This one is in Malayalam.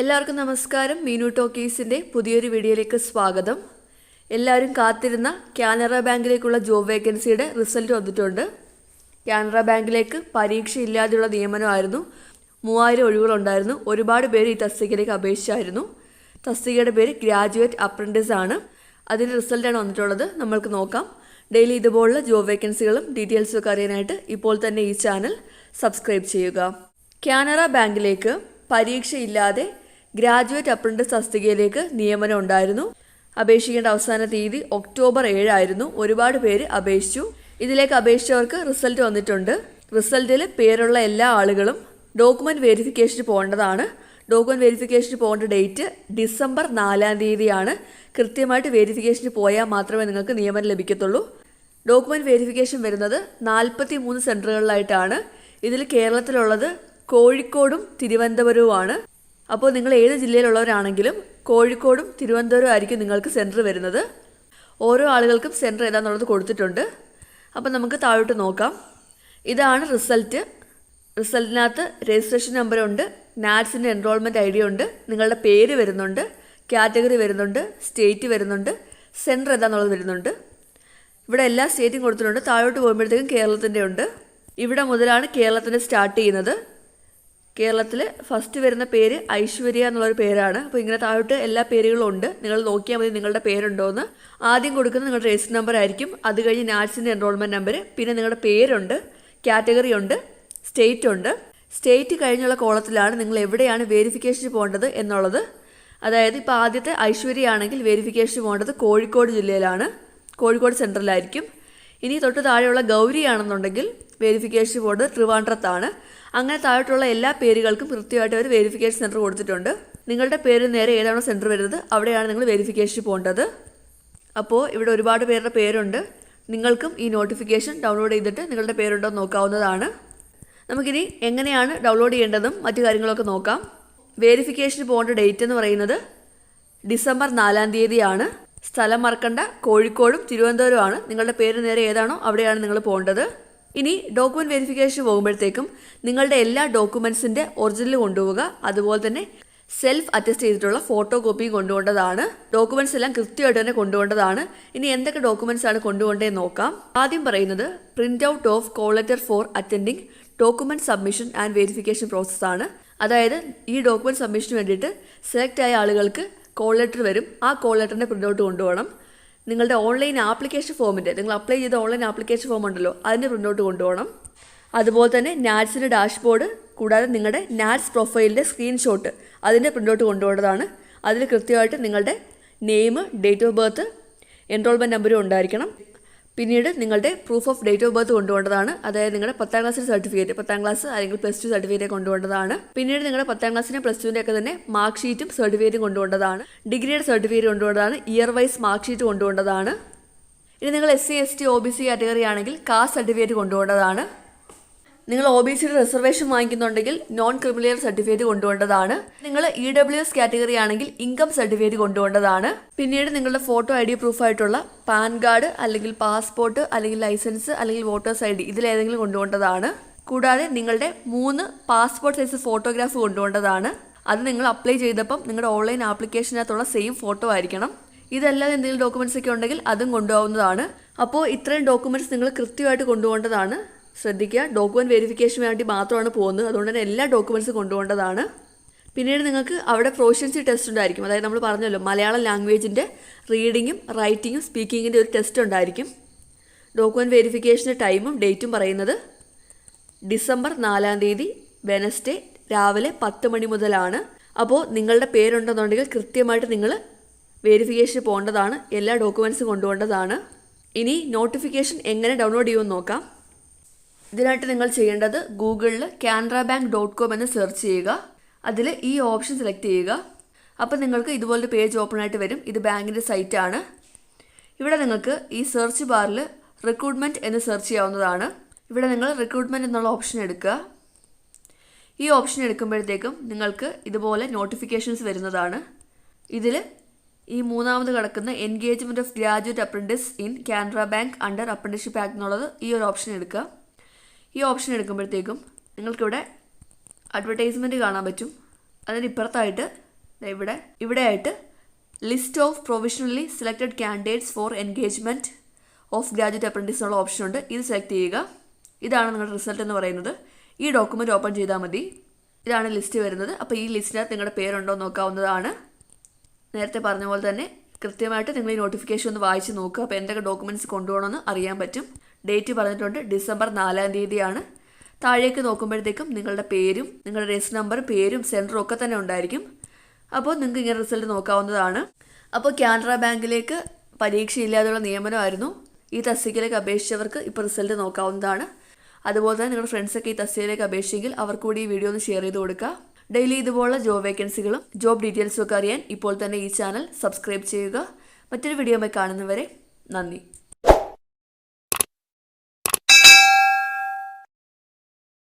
എല്ലാവർക്കും നമസ്കാരം. മീനു ടോക്കീസിന്റെ പുതിയൊരു വീഡിയോയിലേക്ക് സ്വാഗതം. എല്ലാവരും കാത്തിരുന്ന കാനറ ബാങ്കിലേക്കുള്ള ജോബ് വേക്കൻസിയുടെ റിസൾട്ട് വന്നിട്ടുണ്ട്. കാനറ ബാങ്കിലേക്ക് പരീക്ഷ ഇല്ലാതെയുള്ള നിയമനമായിരുന്നു. മൂവായിരം ഒഴിവുകളുണ്ടായിരുന്നു ഒരുപാട് പേര് ഈ തസ്തികയിലേക്ക് അപേക്ഷിച്ചായിരുന്നു. തസ്തികയുടെ പേര് ഗ്രാജുവേറ്റ് അപ്രന്റീസ് ആണ്. അതിന്റെ റിസൾട്ടാണ് വന്നിട്ടുള്ളത്. നമ്മൾക്ക് നോക്കാം. ഡെയിലി ഇതുപോലുള്ള ജോബ് വേക്കൻസികളും ഡീറ്റെയിൽസും ഒക്കെ അറിയാനായിട്ട് ഇപ്പോൾ തന്നെ ഈ ചാനൽ സബ്സ്ക്രൈബ് ചെയ്യുക. കാനറ ബാങ്കിലേക്ക് പരീക്ഷയില്ലാതെ ഗ്രാജുവേറ്റ് അപ്രന്റീസ് തസ്തികയിലേക്ക് നിയമനം ഉണ്ടായിരുന്നു. അപേക്ഷിക്കേണ്ട അവസാന തീയതി ഒക്ടോബർ ഏഴായിരുന്നു. ഒരുപാട് പേര് അപേക്ഷിച്ചു. ഇതിലേക്ക് അപേക്ഷിച്ചവർക്ക് റിസൾട്ട് വന്നിട്ടുണ്ട്. റിസൾട്ടിൽ പേരുള്ള എല്ലാ ആളുകളും ഡോക്യുമെന്റ് വെരിഫിക്കേഷന് പോകേണ്ടതാണ്. ഡോക്യുമെന്റ് വെരിഫിക്കേഷന് പോകേണ്ട ഡേറ്റ് ഡിസംബർ നാലാം തീയതിയാണ്. കൃത്യമായിട്ട് വെരിഫിക്കേഷന് പോയാൽ മാത്രമേ നിങ്ങൾക്ക് നിയമനം ലഭിക്കത്തുള്ളൂ. ഡോക്യുമെന്റ് വെരിഫിക്കേഷൻ വരുന്നത് നാൽപ്പത്തി മൂന്ന് സെന്ററുകളിലായിട്ടാണ് ഇതിൽ കേരളത്തിലുള്ളത് കോഴിക്കോടും തിരുവനന്തപുരവുമാണ്. അപ്പോൾ നിങ്ങൾ ഏത് ജില്ലയിലുള്ളവരാണെങ്കിലും കോഴിക്കോടും തിരുവനന്തപുരം ആയിരിക്കും നിങ്ങൾക്ക് സെന്റർ വരുന്നത്. ഓരോ ആളുകൾക്കും സെന്റർ ഏതാണെന്നുള്ളത് കൊടുത്തിട്ടുണ്ട്. അപ്പോൾ നമുക്ക് താഴോട്ട് നോക്കാം. ഇതാണ് റിസൾട്ട് റിസൾട്ടിനകത്ത് രജിസ്ട്രേഷൻ നമ്പറുണ്ട് നാറ്റ്സിന്റെ എൻറോൾമെന്റ് ഐ ഡി ഉണ്ട്. നിങ്ങളുടെ പേര് വരുന്നുണ്ട്. കാറ്റഗറി വരുന്നുണ്ട്. സ്റ്റേറ്റ് വരുന്നുണ്ട്. സെന്റർ ഏതാണെന്നുള്ളത് വരുന്നുണ്ട്. ഇവിടെ എല്ലാ സ്റ്റേറ്റും കൊടുത്തിട്ടുണ്ട്. താഴോട്ട് പോകുമ്പോഴത്തേക്കും കേരളത്തിന്റെ ഉണ്ട്. ഇവിടെ മുതലാണ് കേരളത്തിന്റെ സ്റ്റാർട്ട് ചെയ്യുന്നത്. കേരളത്തിൽ ഫസ്റ്റ് വരുന്ന പേര് ഐശ്വര്യ എന്നുള്ളൊരു പേരാണ്. അപ്പോൾ ഇങ്ങനെ താഴോട്ട് എല്ലാ പേരുകളും ഉണ്ട്. നിങ്ങൾ നോക്കിയാൽ മതി നിങ്ങളുടെ പേരുണ്ടോ എന്ന് ആദ്യം കൊടുക്കുന്നത് നിങ്ങളുടെ രജിസ്റ്റർ നമ്പർ ആയിരിക്കും. അത് കഴിഞ്ഞ് നാറ്റ്സിന്റെ എൻറോൾമെന്റ് നമ്പർ പിന്നെ നിങ്ങളുടെ പേരുണ്ട് കാറ്റഗറി ഉണ്ട് സ്റ്റേറ്റ് ഉണ്ട്. സ്റ്റേറ്റ് കഴിഞ്ഞുള്ള കോളത്തിലാണ് നിങ്ങൾ എവിടെയാണ് വേരിഫിക്കേഷൻ പോകേണ്ടത് എന്നുള്ളത്. അതായത് ഇപ്പോൾ ആദ്യത്തെ ഐശ്വര്യ ആണെങ്കിൽ വേരിഫിക്കേഷൻ പോകേണ്ടത് കോഴിക്കോട് ജില്ലയിലാണ്. കോഴിക്കോട് സെൻട്രലായിരിക്കും ഇനി തൊട്ട് താഴെയുള്ള ഗൗരി ആണെന്നുണ്ടെങ്കിൽ വെരിഫിക്കേഷൻ ബോർഡ് ട്രിവാൻഡ്രത്താണ്. അങ്ങനെ താഴോട്ടുള്ള എല്ലാ പേരുകൾക്കും കൃത്യമായിട്ട് ഒരു വെരിഫിക്കേഷൻ സെന്റർ കൊടുത്തിട്ടുണ്ട്. നിങ്ങളുടെ പേര് നേരെ ഏതാണോ സെന്റർ വരുന്നത് അവിടെയാണ് നിങ്ങൾ വെരിഫിക്കേഷൻ പോകേണ്ടത്. അപ്പോൾ ഇവിടെ ഒരുപാട് പേരുടെ പേരുണ്ട്. നിങ്ങൾക്കും ഈ നോട്ടിഫിക്കേഷൻ ഡൗൺലോഡ് ചെയ്തിട്ട് നിങ്ങളുടെ പേരുണ്ടോ നോക്കാവുന്നതാണ്. നമുക്കിനി എങ്ങനെയാണ് ഡൗൺലോഡ് ചെയ്യേണ്ടതും മറ്റു കാര്യങ്ങളൊക്കെ നോക്കാം. വേരിഫിക്കേഷന് പോകേണ്ട ഡേറ്റ് എന്ന് പറയുന്നത് ഡിസംബർ നാലാം തീയതിയാണ്. സ്ഥലം മറക്കണ്ട കോഴിക്കോടും തിരുവനന്തപുരമാണ് നിങ്ങളുടെ പേര് നേരെ ഏതാണോ അവിടെയാണ് നിങ്ങൾ പോകേണ്ടത്. ഇനി ഡോക്യുമെന്റ് വെരിഫിക്കേഷൻ പോകുമ്പോഴത്തേക്കും നിങ്ങളുടെ എല്ലാ ഡോക്യുമെന്റ്സിന്റെ ഒറിജിനൽ കൊണ്ടുപോവുക. അതുപോലെ തന്നെ സെൽഫ് അറ്റസ്റ്റ് ചെയ്തിട്ടുള്ള ഫോട്ടോ കോപ്പി കൊണ്ടുപോകേണ്ടതാണ്. ഡോക്യുമെന്റ്സ് എല്ലാം കൃത്യമായിട്ട് തന്നെ കൊണ്ടുപോകേണ്ടതാണ്. ഇനി എന്തൊക്കെ ഡോക്യുമെന്റ്സ് ആണ് കൊണ്ടുപോകേണ്ടതെന്ന് നോക്കാം. ആദ്യം പറയുന്നത് print out of call letter for attending document submission and verification process ആണ്. അതായത് ഈ ഡോക്യുമെന്റ് സബ്മിഷന് വേണ്ടിയിട്ട് സെലക്ട് ആയ ആളുകൾക്ക് കോൾ ലെറ്റർ വരും. ആ കോൾ ലെറ്ററിന്റെ പ്രിന്റ് ഔട്ട് കൊണ്ടുപോകണം. നിങ്ങളുടെ ഓൺലൈൻ ആപ്ലിക്കേഷൻ ഫോമിന്റെ നിങ്ങൾ അപ്ലൈ ചെയ്ത ഓൺലൈൻ ആപ്ലിക്കേഷൻ ഫോം ഉണ്ടല്ലോ അതിന്റെ പ്രിന്റൗട്ട് കൊണ്ടുപോകണം. അതുപോലെ തന്നെ നാറ്റ്സിന്റെ ഡാഷ്ബോർഡ് കൂടാതെ നിങ്ങളുടെ നാറ്റ്സ് പ്രൊഫൈലിന്റെ സ്ക്രീൻഷോട്ട് അതിന്റെ പ്രിന്റൗട്ട് കൊണ്ടുപോകേണ്ടതാണ്. അതിൽ കൃത്യമായിട്ട് നിങ്ങളുടെ name date of birth enrolment നമ്പറും ഉണ്ടായിരിക്കണം. പിന്നീട് നിങ്ങളുടെ proof of date of birth കൊണ്ടുപോകേണ്ടതാണ്. അതായത് നിങ്ങളുടെ പത്താം ക്ലാസ് സർട്ടിഫിക്കറ്റ് പത്താം ക്ലാസ് അല്ലെങ്കിൽ പ്ലസ് ടു സർട്ടിഫിക്കറ്റ് കൊണ്ടുപോകേണ്ടതാണ്. പിന്നീട് നിങ്ങളുടെ പത്താം ക്ലാസ്സിന്റെ പ്ലസ് ടുവിന്റെ ഒക്കെ തന്നെ മാർക്ക് ഷീറ്റും സർട്ടിഫിക്കറ്റും കൊണ്ടുപോകേണ്ടതാണ്. ഡിഗ്രിയുടെ സർട്ടിഫിക്കറ്റ് കൊണ്ടുപോകേണ്ടതാണ്. ഇയർ വൈസ് മാർക്ക് ഷീറ്റ് കൊണ്ടുപോകേണ്ടതാണ്. ഇനി നിങ്ങൾ S C S T O B C category ആണെങ്കിൽ കാസ്റ്റ് സർട്ടിഫിക്കറ്റ് കൊണ്ടുപോകേണ്ടതാണ്. നിങ്ങൾ ഒ ബി സിയുടെ റിസർവേഷൻ വാങ്ങിക്കുന്നുണ്ടെങ്കിൽ നോൺ ക്രിമിനൽ സർട്ടിഫിക്കറ്റ് കൊണ്ടുപോകേണ്ടതാണ്. നിങ്ങൾ ഇ ഡബ്ല്യു എസ് കാറ്റഗറി ആണെങ്കിൽ ഇൻകം സർട്ടിഫിക്കറ്റ് കൊണ്ടുപോകേണ്ടതാണ്. പിന്നീട് നിങ്ങളുടെ ഫോട്ടോ ഐ ഡി പ്രൂഫായിട്ടുള്ള പാൻ കാർഡ് അല്ലെങ്കിൽ പാസ്പോർട്ട് അല്ലെങ്കിൽ ലൈസൻസ് അല്ലെങ്കിൽ വോട്ടേഴ്സ് ഐ ഡി ഇതിലേതെങ്കിലും കൊണ്ടുപോകേണ്ടതാണ്. കൂടാതെ നിങ്ങളുടെ മൂന്ന് പാസ്പോർട്ട് സൈസ് ഫോട്ടോഗ്രാഫ് കൊണ്ടുപോകേണ്ടതാണ്. അത് നിങ്ങൾ അപ്ലൈ ചെയ്തപ്പം നിങ്ങളുടെ ഓൺലൈൻ ആപ്ലിക്കേഷനകത്തുള്ള സെയിം ഫോട്ടോ ആയിരിക്കണം. ഇതല്ലാതെ എന്തെങ്കിലും ഡോക്യുമെന്റ്സ് ഒക്കെ ഉണ്ടെങ്കിൽ അതും കൊണ്ടുപോകുന്നതാണ് അപ്പോൾ ഇത്രയും ഡോക്യുമെന്റ്സ് നിങ്ങൾ കൃത്യമായിട്ട് കൊണ്ടുപോകേണ്ടതാണ്. ശ്രദ്ധിക്കുക. ഡോക്യുമെന്റ് വെരിഫിക്കേഷൻ വേണ്ടി മാത്രമാണ് പോകുന്നത്. അതുകൊണ്ട് തന്നെ എല്ലാ ഡോക്യുമെന്റ്സും കൊണ്ടുപോകേണ്ടതാണ്. പിന്നീട് നിങ്ങൾക്ക് അവിടെ പ്രൊഫഷൻസി ടെസ്റ്റ് ഉണ്ടായിരിക്കും. അതായത് നമ്മൾ പറഞ്ഞല്ലോ മലയാളം ലാംഗ്വേജിന്റെ റീഡിങ്ങും റൈറ്റിങ്ങും സ്പീക്കിങ്ങിന്റെ ഒരു ടെസ്റ്റ് ഉണ്ടായിരിക്കും. ഡോക്യുമെന്റ് വെരിഫിക്കേഷന്റെ ടൈമും ഡേറ്റും പറയുന്നത് ഡിസംബർ നാലാം തീയതി വെനസ്ഡേ രാവിലെ പത്ത് മണി മുതലാണ്. അപ്പോൾ നിങ്ങളുടെ പേരുണ്ടെന്നുണ്ടെങ്കിൽ കൃത്യമായിട്ട് നിങ്ങൾ വെരിഫിക്കേഷൻ പോകേണ്ടതാണ്. എല്ലാ ഡോക്യുമെന്റ്സും കൊണ്ടുപോകേണ്ടതാണ്. ഇനി നോട്ടിഫിക്കേഷൻ എങ്ങനെ ഡൗൺലോഡ് ചെയ്യുമെന്ന് നോക്കാം. ഇതിനായിട്ട് നിങ്ങൾ ചെയ്യേണ്ടത് ഗൂഗിളിൽ കാനറ ബാങ്ക് ഡോട്ട് കോം എന്ന് സെർച്ച് ചെയ്യുക. അതിൽ ഈ ഓപ്ഷൻ സെലക്ട് ചെയ്യുക. അപ്പോൾ നിങ്ങൾക്ക് ഇതുപോലൊരു പേജ് ഓപ്പൺ ആയിട്ട് വരും. ഇത് ബാങ്കിന്റെ സൈറ്റാണ് ഇവിടെ നിങ്ങൾക്ക് ഈ സെർച്ച് ബാറിൽ റിക്രൂട്ട്മെന്റ് എന്ന് സെർച്ച് ചെയ്യാവുന്നതാണ്. ഇവിടെ നിങ്ങൾ റിക്രൂട്ട്മെന്റ് എന്നുള്ള ഓപ്ഷൻ എടുക്കുക. ഈ ഓപ്ഷൻ എടുക്കുമ്പോഴത്തേക്കും നിങ്ങൾക്ക് ഇതുപോലെ നോട്ടിഫിക്കേഷൻസ് വരുന്നതാണ്. ഇതിൽ ഈ മൂന്നാമത് കിടക്കുന്ന engagement of graduate apprentice in Canara bank under apprenticeship act എന്നുള്ളത് ഈ ഒരു ഓപ്ഷൻ എടുക്കുക. ഈ ഓപ്ഷൻ എടുക്കുമ്പോഴത്തേക്കും നിങ്ങൾക്കിവിടെ അഡ്വർടൈസ്മെന്റ് കാണാൻ പറ്റും. അതിന് ഇപ്പുറത്തായിട്ട് ദേ ഇവിടെ ഇവിടെ ആയിട്ട് list of provisionally selected candidates for engagement of graduate apprentice എന്നുള്ള ഓപ്ഷൻ ഉണ്ട്. ഇത് സെലക്ട് ചെയ്യുക. ഇതാണ് നിങ്ങളുടെ റിസൾട്ട് എന്ന് പറയുന്നത്. ഈ ഡോക്യുമെന്റ് ഓപ്പൺ ചെയ്താൽ മതി. ഇതാണ് ലിസ്റ്റ് വരുന്നത്. അപ്പോൾ ഈ ലിസ്റ്റിനകത്ത് നിങ്ങളുടെ പേരുണ്ടോ നോക്കാവുന്നതാണ്. നേരത്തെ പറഞ്ഞ പോലെ തന്നെ കൃത്യമായിട്ട് നിങ്ങൾ ഈ നോട്ടിഫിക്കേഷൻ ഒന്ന് വായിച്ച് നോക്കുക. അപ്പോൾ എന്തൊക്കെ ഡോക്യുമെന്റ്സ് കൊണ്ടുപോകണമെന്ന് അറിയാൻ പറ്റും. ഡേറ്റ് പറഞ്ഞിട്ടുണ്ട്. ഡിസംബർ നാലാം തീയതിയാണ്. താഴേക്ക് നോക്കുമ്പോഴത്തേക്കും നിങ്ങളുടെ പേരും നിങ്ങളുടെ രജിസ്റ്റർ നമ്പർ പേരും സെന്ററും ഒക്കെ തന്നെ ഉണ്ടായിരിക്കും. അപ്പോൾ നിങ്ങൾക്ക് ഇങ്ങനെ റിസൾട്ട് നോക്കാവുന്നതാണ്. അപ്പോൾ കാനറ ബാങ്കിലേക്ക് പരീക്ഷയില്ലാതെയുള്ള നിയമനമായിരുന്നു. ഈ തസ്തികയിലേക്ക് അപേക്ഷിച്ചവർക്ക് ഇപ്പോൾ റിസൾട്ട് നോക്കാവുന്നതാണ്. അതുപോലെ തന്നെ നിങ്ങളുടെ ഫ്രണ്ട്സൊക്കെ ഈ തസ്തികയിലേക്ക് അപേക്ഷിച്ചെങ്കിൽ അവർക്ക് കൂടി ഈ വീഡിയോ ഒന്ന് ഷെയർ ചെയ്ത് കൊടുക്കുക. ഡെയിലി ഇതുപോലുള്ള ജോബ് വേക്കൻസികളും ജോബ് ഡീറ്റെയിൽസും ഒക്കെ അറിയാൻ ഇപ്പോൾ തന്നെ ഈ ചാനൽ സബ്സ്ക്രൈബ് ചെയ്യുക. മറ്റൊരു വീഡിയോയുമായി കാണുന്നവരെ നന്ദി.